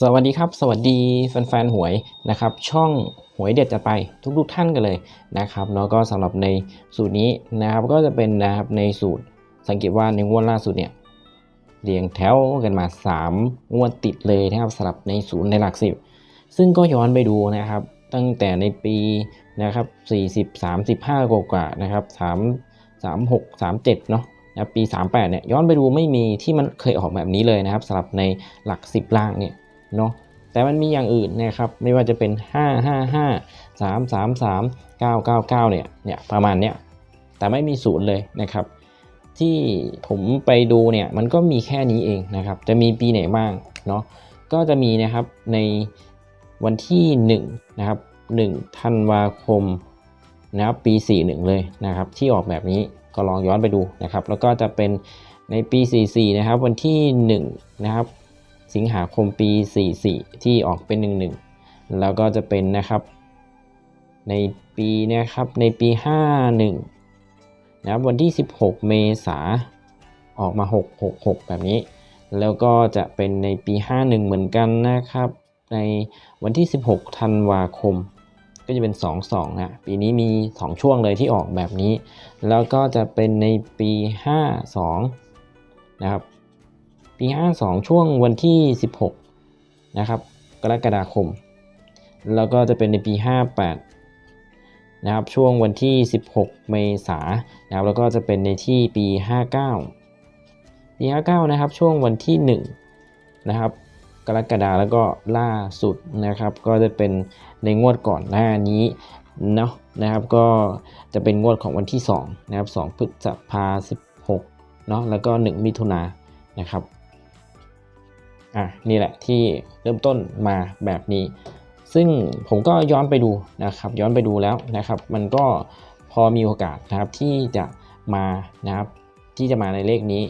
สวัสดีครับ สวัสดีแฟนๆหวยนะครับ ช่องหวยเด็ดจะไปทุกๆท่านกันเลยนะครับแล้วก็สำหรับในสูตรนี้นะครับ ก็จะเป็นนะครับในสูตรสังเกตว่าในงวดล่าสุดเนี่ยเรียงแถวกันมา 3 งวดติดเลยนะครับสำหรับในศูนย์ในหลักสิบซึ่งก็ย้อนไปดูนะครับ ตั้งแต่ในปีนะครับ40 35กว่าๆนะครับ3 36 37เนาะนะปี 38เนี่ยย้อนไปดูไม่มีที่มันเคยออกแบบนี้เลยนะครับสำหรับในหลัก 10 ล่างเนี่ย เนาะแต่มันมีอย่างอื่นนะครับไม่ว่าจะเป็น 5 5 5 3 3 3 9 9 9เนี่ยเนี่ยประมาณเนี้ยแต่ไม่มีศูนย์เลยนะครับ ที่ผมไปดูเนี่ยมันก็มีแค่นี้เองนะครับ จะมีปีไหนบ้างเนาะก็จะมีนะครับในวันที่1นะครับ1ธันวาคมนะครับปี 41 เลยนะครับ ที่ออกแบบนี้ก็ลองย้อนไปดูนะครับ แล้วก็จะเป็นในปี 44 นะครับ วันที่ 1 นะครับ สิงหาคมปี 44 ที่ออกเป็น 11 แล้วก็จะเป็นนะครับ ในปีนะครับในปี 51 นะครับวันที่ 16 เมษาออกมา 666 แบบนี้ แล้วก็จะเป็นในปี 51 เหมือนกันนะครับ ในวันที่ 16 ธันวาคม ก็จะเป็น 22 นะ ปีนี้มี 2 ช่วงเลยที่ออกแบบนี้ แล้วก็จะเป็นในปี 52 นะครับ ปี 52 ช่วงวันที่ 16 นะครับ กรกฎาคม แล้วก็จะเป็นในปี 58 นะครับ ช่วงวันที่ 16 เมษายนนะครับ แล้วก็จะเป็นในที่ปี 59 ปี 59 นะครับ ช่วงวันที่ 1 นะครับ กรกฎาแล้วก็ล่าสุดนะครับ ก็จะเป็นในงวดก่อนหน้านี้เนาะนะครับก็จะเป็นงวดของวันที่2นะครับ2พฤษภา16เนาะแล้วก็ 1 มิถุนายนนะครับ อะนี่แหละที่เริ่มต้นมาแบบนี้ ซึ่งผมก็ย้อนไปดูนะครับ ย้อนไปดูแล้วนะครับ มันก็พอมีโอกาสนะครับที่จะมานะครับที่จะมาในเลขนี้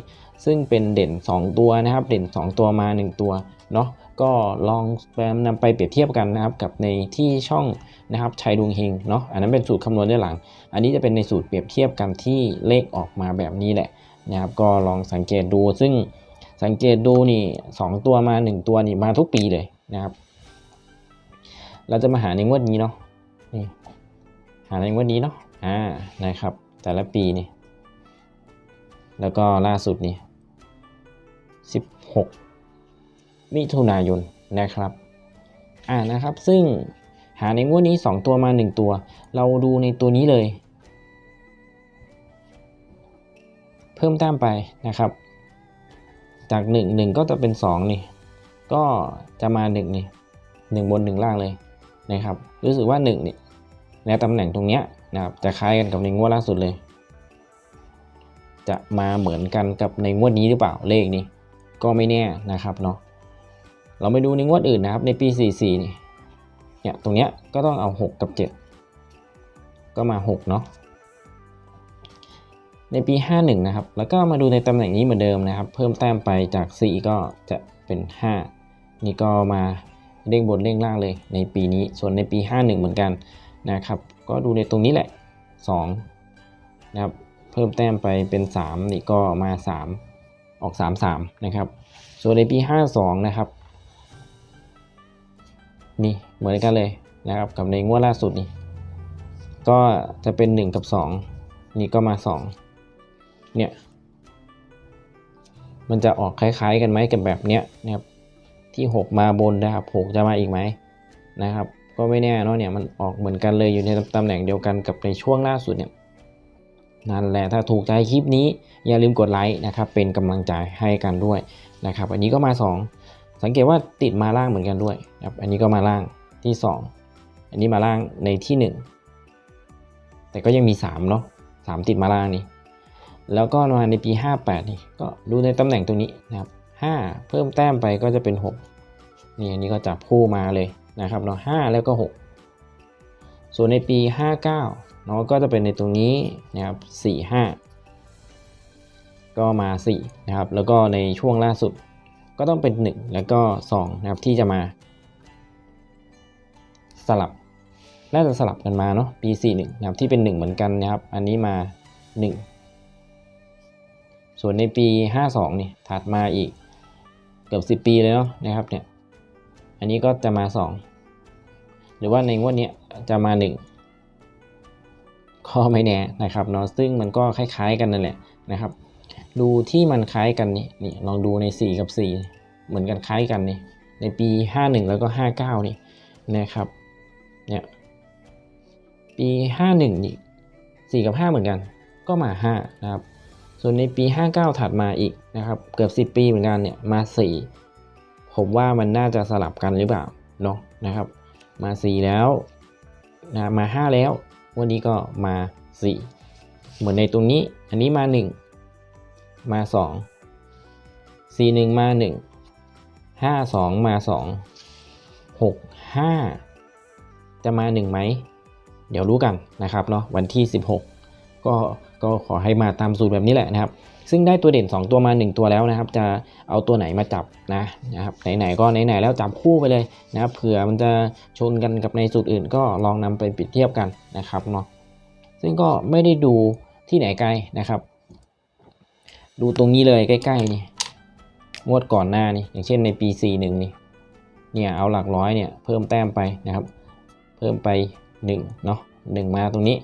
ซึ่งเป็นเด่น 2 ตัวนะครับ เด่น 2 ตัวมา 1 ตัวเนาะก็ลองนำไปเปรียบเทียบกันนะครับกับในที่ช่องนะครับชัยดวงเฮงเนาะอันนั้นเป็นสูตรคำนวณด้านหลัง อันนี้จะเป็นในสูตรเปรียบเทียบกันที่เลขออกมาแบบนี้แหละนะครับก็ลองสังเกตดูซึ่ง สังเกตดูนี่2ตัวมา1ตัวนี่มาทุกปีเลยนะครับ เราจะมาหาในงวดนี้เนาะนี่หาในงวดนี้เนาะอ่านะครับ แต่ละปีนี่ แล้วก็ล่าสุดนี่16มิถุนายนนะครับอ่านะครับซึ่งหาในงวดนี้ 2 ตัวมา 1 ตัว เราดูในตัวนี้เลย เพิ่มตามไปนะครับ จาก1 1 ก็จะเป็น 2 นี่ ก็จะมา 1 นี่ 1 บน 1 ล่างเลยนะครับรู้สึกว่า1นี่ในตำแหน่งตรงเนี้ยนะครับจะคล้ายกันกับในงวดล่าสุดเลย จะมาเหมือนกันกับในงวดนี้หรือเปล่าเลขนี้ ก็ไม่แน่นะครับเนาะเราไปดูในงวดอื่นนะครับในปี 44 นี่เนี่ยตรงเนี้ยก็ต้องเอา 6 กับ 7 ก็มา 6 เนาะ ในปี 51 นะครับ แล้วก็มาดูในตำแหน่งนี้เหมือนเดิมนะครับ เพิ่มแต้มไปจาก 4 ก็จะเป็น 5 นี่ก็มาเด้งบนเด้งล่างเลยในปีนี้ ส่วนในปี 51 เหมือนกันนะครับ ก็ดูในตรงนี้แหละ 2 นะครับ เพิ่มแต้มไปเป็น 3 นี่ก็มา 3 ออก 3 3 นะครับ ส่วนในปี 52 นะครับ นี่เหมือนกันเลยนะครับ กับในงวดล่าสุดนี่ ก็จะเป็น 1 กับ 2 นี่ก็มา 2 เนี่ย มันจะออกคล้ายๆกันไหมกับแบบเนี้ยนะครับที่ 6 มาบนนะครับ6จะมาอีกไหมนะครับ ก็ไม่แน่เนาะเนี่ยมันออกเหมือนกันเลยอยู่ในตำแหน่งเดียวกันกับในช่วงล่าสุดเนี่ยนั่นแหละถ้าถูกใจคลิปนี้อย่าลืมกดไลค์นะครับ เป็นกำลังใจให้กันด้วยนะครับ อันนี้ก็มา 2 สังเกตว่าติดมาล่างเหมือนกันด้วยนะครับอันนี้ก็มาล่างที่ 2 อันนี้มาล่างในที่ 1 แต่ก็ยังมี3เนาะ3ติดมาล่างนี่ แล้วก็มาในปี 58 นี่ก็ดูในตำแหน่งตรงนี้นะครับ 5 เพิ่มแต้มไปก็จะเป็น 6 นี่อันนี้ก็จับคู่มาเลยนะครับเนาะ5แล้วก็ 6 ส่วนในปี 59เนาะก็จะเป็นในตรงนี้นะครับ 4 5 ก็มา 4 นะครับ แล้วก็ในช่วงล่าสุดก็ต้องเป็น 1 แล้วก็ 2 นะครับที่จะมา สลับ น่าจะสลับกันมาเนาะปี 41 นะครับที่เป็น 1 เหมือนกันนะครับ อันนี้มา 1 ส่วนในปี 52นี่ถัดมาอีกเกือบ10 ปีเลยเนาะนะครับเนี่ยอันนี้ก็จะมาสองหรือว่าในงวดนี้จะมาหนึ่งก็ไม่แน่นะครับเนาะซึ่งมันก็คล้ายๆกันนั่นแหละนะครับ ดูที่มันคล้ายกันนี่นี่ลองดูใน 4 กับ 4 เหมือนกันคล้ายกันนี่ในปี 51 แล้วก็ 59 นี่นะครับเนี่ยปี 51นี่4กับ 5 เหมือนกัน ก็มา 5 นะครับ ส่วนในปี 59 ถัดมาอีกนะครับ เกือบ 10 ปีเหมือนกันเนี่ยมา 4 ผมว่ามันน่าจะสลับกันหรือเปล่าเนาะนะครับ มา 4 แล้วนะมา 5 แล้ว วันนี้ก็มา 4 เหมือนในตรงนี้ อันนี้มา 1 มา 2 4 1 มา 1 5 2 มา 2 6 5 จะมา 1 ไหม เดี๋ยวรู้กันนะครับเนาะวันที่ 16 ก็ก็ขอให้มาตามสูตรแบบนี้แหละนะครับ ซึ่งได้ตัวเด่น 2 ตัวมา 1 ตัวแล้วนะครับ จะเอาตัวไหนมาจับนะนะครับไหนๆก็ไหนๆแล้วจับคู่ไปเลยนะครับเผื่อมันจะชนกันกับในสูตรอื่น ก็ลองนำไปเปรียบเทียบกันนะครับเนาะซึ่งก็ไม่ได้ดูที่ไหนไกลนะครับ ดูตรงนี้เลยใกล้ๆนี่งวดก่อนหน้านี่อย่างเช่นในปี 41 นี่เนี่ยเอาหลักร้อยเนี่ยเพิ่มแต้มไปนะครับ เพิ่มไป1เนาะ1มาตรงนี้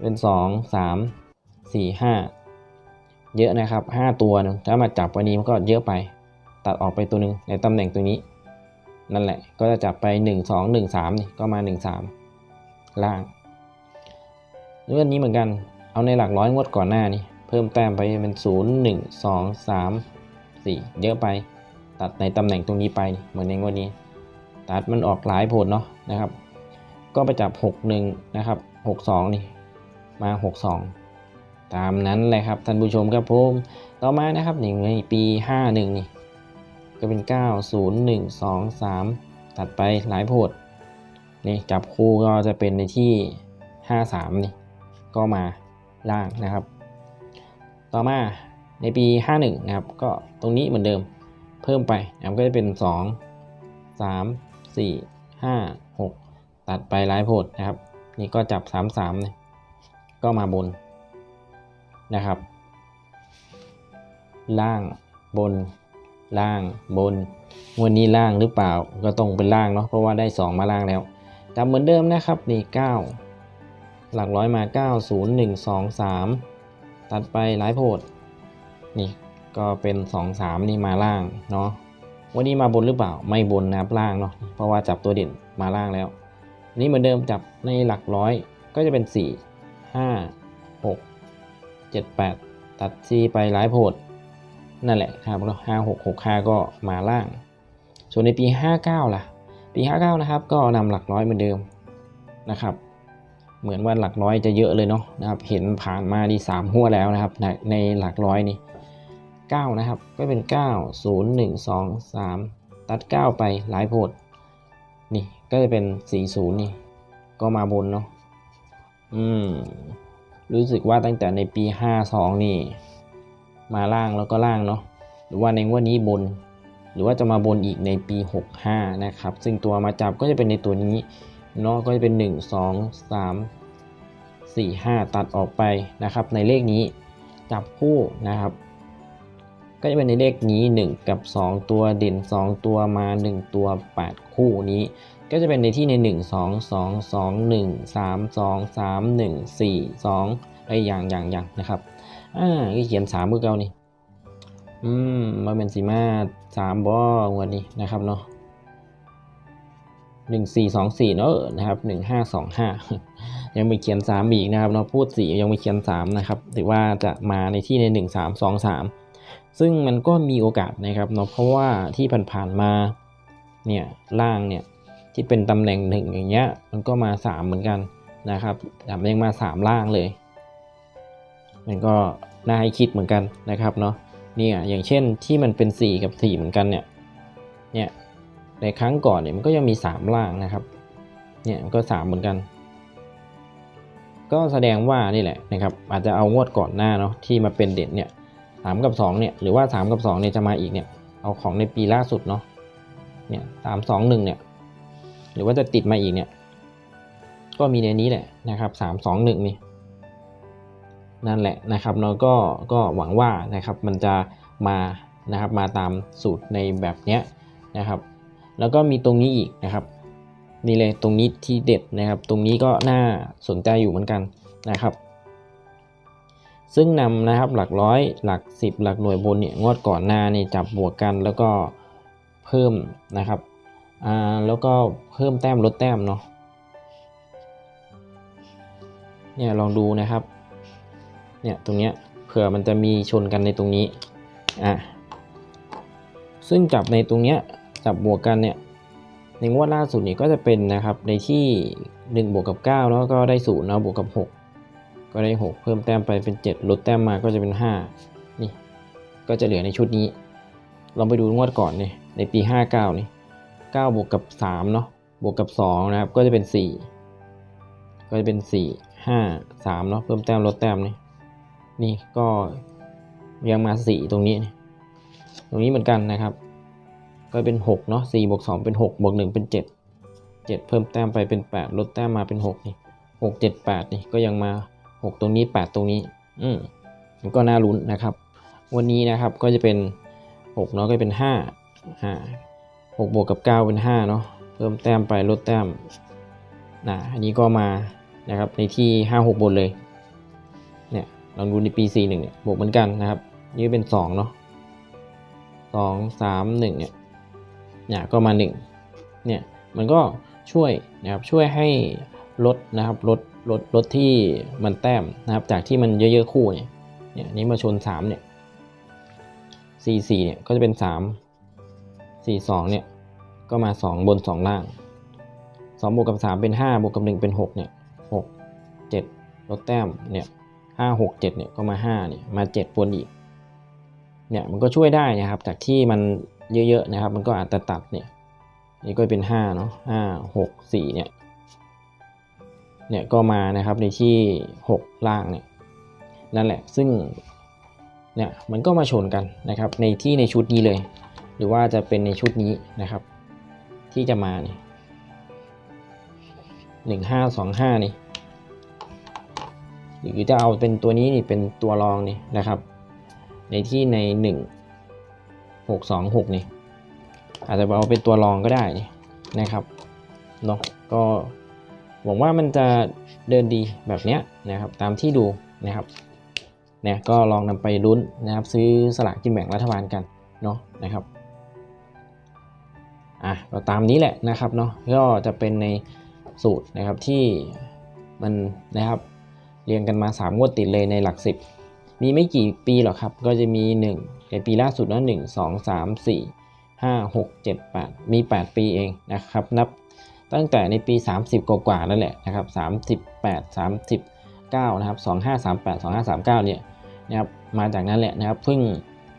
เป็น 2 3 4 5เยอะนะครับ5ตัวหนึงถ้ามาจับวันนี้มันก็เยอะไป ตัดออกไปตัวหนึ่งในตำแหน่งตัวนี้ นั่นแหละก็จะจับไป1 2 1 3นี่ก็มา1 3ล่างเรื่องนี้เหมือนกันเอาในหลักร้อยงวดก่อนหน้านี่เพิ่มแต้มไปเป็น0 1 2 3 4เยอะไป ตัดในตำแหน่งตรงนี้ไปเหมือนในงวดนี้ ตัดมันออกหลายผลเนาะนะครับ ก็ไปจับ6 1นะครับ6 2นี่มา6 2 ตามนั้นเลยครับท่านผู้ชมครับผมต่อมานะครับนี่ในปี 51 นี่ก็เป็น 9 0 1 2 3 ตัดไปหลายโพดนี่จับคู่ก็จะเป็นในที่ 53 นี่ ก็มาล่างนะครับ ต่อมาในปี 51 นะครับ ก็ตรงนี้เหมือนเดิมเพิ่มไปนะครับก็จะเป็น 2 3 4 5 6 ตัดไปหลายโพดนะครับ นี่ก็จับ 3 3เนี่ยก็มาบน นะครับ ล่างบนล่างบนวันนี้ล่างหรือเปล่าก็ต้องเป็นล่างเนาะเพราะว่าได้ 2 มาล่างแล้วแต่เหมือนเดิมนะครับนี่9หลักร้อยมา 9 0 1 2 3 ตัดไปหลายโพดนี่ก็เป็น 2 3 นี่มาล่างเนาะวันนี้มาบนหรือเปล่าไม่บนนะครับล่างเนาะเพราะว่าจับตัวเด่นมาล่างแล้ว นี่เหมือนเดิมจับในหลักร้อยก็จะเป็น 4 5 7 8 ตัด C ไปหลายโพดนั่นแหละครับแล้วห้าหกหกคาก็มาล่าง ส่วนในปี 59 ล่ะ ปี 59 นะครับ ก็นำหลักร้อยเหมือนเดิมนะครับ เหมือนว่าหลักร้อยจะเยอะเลยเนาะนะครับ เห็นผ่านมาดีสามหัวแล้วนะครับในในหลักร้อยนี่9นะครับ ก็เป็น 9 0 1 2 3 ตัด 9 ไปหลายโพดนี่ก็จะเป็น 40 นี่ ก็มาบนเนาะอืม รู้สึกว่าตั้งแต่ในปี 52 นี่ มาล่างแล้วก็ล่างเนาะหรือว่าในงวดนี้บน หรือว่าจะมาบนอีกในปี 65 นะครับ ซึ่งตัวมาจับก็จะเป็นในตัวนี้เนาะก็จะเป็น 1 2 3 4 5 ตัดออกไปนะครับ ในเลขนี้จับคู่นะครับ ก็จะเป็นในเลขนี้ 1 กับ 2 ตัวเด่น 2 ตัวมา 1 ตัว 8 คู่นี้ ก็จะเป็นในที่ใน 1 2 2 2 1 3 2 3 1 4 2ไอ้อย่างอย่างอย่างนะครับ อ่าก็เขียนสามมือเก่านี่ อืมมาเป็นสีมาสามบอวันนี้นะครับเนาะหนึ่งสี่สองสี่เนาะนะครับหนึ่งห้าสองห้ายังไม่เขียนสามอีกนะครับเนาะพูดสี่ยังไม่เขียนสามนะครับถือว่าจะมาในที่ในหนึ่งสามสองสามซึ่งมันก็มีโอกาสนะครับเนาะเพราะว่าที่ผ่านๆมาเนี่ยล่างเนี่ย ที่เป็นตำแหน่งหนึ่งอย่างเงี้ยมันก็มาสามเหมือนกันนะครับแต่มันยังมาสามล่างเลย มันก็น่าให้คิดเหมือนกันนะครับเนาะเนี่ยอย่างเช่นที่มันเป็น 4 กับ 4 เหมือนกันเนี่ยเนี่ยในครั้งก่อนเนี่ยมันก็ยังมี 3 ล่างนะครับเนี่ยมันก็ 3 เหมือนกัน ก็แสดงว่านี่แหละนะครับอาจจะเอางวดก่อนหน้าเนาะที่มาเป็นเด่นเนี่ยสามกับ2เนี่ยหรือว่า 3 กับ2เนี่ยจะมาอีกเนี่ยเอาของในปีล่าสุดเนาะเนี่ยสามสองหนึ่งเนี่ย หรือว่าจะติดมาอีกเนี่ย ก็มีในนี้แหละนะครับสามสองหนึ่งนี่นั่นแหละนะครับเราก็ก็หวังว่านะครับมันจะมานะครับมาตามสูตรในแบบเนี้ยนะครับ แล้วก็มีตรงนี้อีกนะครับนี่เลยตรงนี้ที่เด็ดนะครับ ตรงนี้ก็น่าสนใจอยู่เหมือนกันนะครับ ซึ่งนำนะครับหลักร้อยหลักสิบหลักหน่วยบนเนี่ยงวดก่อนหน้านี่จับบวกกันแล้วก็เพิ่มนะครับ อ่าแล้วก็เพิ่มแต้มลดแต้มเนาะเนี่ยลองดูนะครับ เนี่ยตรงเนี้ยเผื่อมันจะมีชนกันในตรงนี้อะซึ่งจับในตรงเนี้ยจับบวกกันเนี่ยในงวดล่าสุดนี่ก็จะเป็นนะครับในที่ 1 บวกกับ9แล้วก็ได้0แล้วบวกกับ 6 ก็ได้ 6 เพิ่มแต้มไปเป็น 7 ลดแต้มมาก็จะเป็น 5 นี่ ก็จะเหลือในชุดนี้ ลองไปดูงวดก่อนนี่ในปี 59 นี่ 9 บวกกับ 3 เนาะบวกกับ 2 นะครับ ก็จะเป็น 4 ก็จะเป็น 4 5 3 เนาะเพิ่มแต้มลดแต้มนี่นี่ก็ยังมา 4 ตรงนี้ ตรงนี้เหมือนกันนะครับ ก็เป็น 6 เนาะ4บวก2 เป็น 6 บวก 1 เป็น 7 7 เพิ่มแต้มไปเป็น 8 ลดแต้มมาเป็น 6 นี่ 6 7 8 นี่ก็ยังมา 6 ตรงนี้ 8 ตรงนี้ อืมมันก็น่าลุ้นนะครับ วันนี้นะครับก็จะเป็น 6 เนาะก็เป็น 5 5 6 บวกกับ 9 เป็น 5 เนาะเพิ่มแต้มไปลดแต้มนะอันนี้ก็มานะครับในที่ 5 6 บนเลยเนี่ยลองดูในปี 41เนี่ยบวกเหมือนกันนะครับ นี่เป็น 2 เนาะ2 3 1เนี่ยเนี่ยก็มา 1เนี่ยมันก็ช่วยนะครับช่วยให้ลดนะครับลดลดลดที่มันแต้มนะครับจากที่มันเยอะๆคู่เนี่ยเนี่ยนี้มาชน 3 เนี่ย4 4เนี่ยก็จะเป็น 3 4 2เนี่ยก็มา 2 บน 2 ล่าง 2บวกกับ 3 เป็น 5 บวกกับ 1 เป็น 6 เนี่ย 6 7 ลดแต้ม เนี่ย5 6 7 เนี่ยก็มา5เนี่ยมา 7 บนอีก เนี่ยมันก็ช่วยได้นะครับ จากที่มันเยอะๆนะครับ มันก็อาจจะตัดเนี่ย นี่ก็เป็น 5 เนาะ5 6 4 เนี่ย เนี่ยก็มานะครับในที่ 6 ล่างเนี่ย นั่นแหละ ซึ่งเนี่ยมันก็มาชนกันนะครับในที่ในชุดนี้เลย หรือว่าจะเป็นในชุดนี้นะครับ ที่จะมาเนี่ยหนึ่งห้าสองห้านี่หรือจะเอาเป็นตัวนี้นี่เป็นตัวรองนี่นะครับ ในที่ในหนึ่งหกสองหกนี่อาจจะเอาเป็นตัวรองก็ได้นี่นะครับเนาะก็หวังว่ามันจะเดินดีแบบเนี้ยนะครับ ตามที่ดูนะครับเนี่ยก็ลองนำไปลุ้นนะครับ ซื้อสลากกินแบ่งรัฐบาลกันเนาะนะครับ อะก็ตามนี้แหละนะครับเนาะก็จะเป็นในสูตรนะครับที่มันนะครับเรียงกันมา 3 งวดติดเลยในหลัก 10 มีไม่กี่ปีหรอกครับ ก็จะมี 1 ในปีล่าสุดนะ1 2 3 4 5 6 7 8 มี 8 ปีเองนะครับ นับตั้งแต่ในปี 30 กว่าๆแล้วแหละนะครับ38 39 นะครับ 2538 2539 เนี่ยนะครับมาจากนั้นแหละนะครับเพิ่ง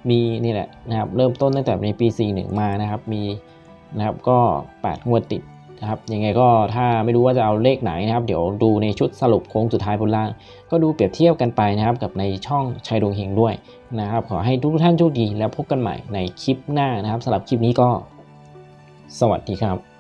มีนี่แหละนะครับเริ่มต้นตั้งแต่ในปี 41 มานะครับมี นะครับก็ 8 งวดติดนะครับยังไงก็ถ้าไม่รู้ว่าจะเอาเลขไหนนะครับ เดี๋ยวดูในชุดสรุปโค้งสุดท้ายบนล่าง ก็ดูเปรียบเทียบกันไปนะครับกับในช่องชัยดวงเฮงด้วยนะครับ ขอให้ทุกท่านโชคดีแล้วพบกันใหม่ในคลิปหน้านะครับสำหรับคลิปนี้ก็ สวัสดีครับ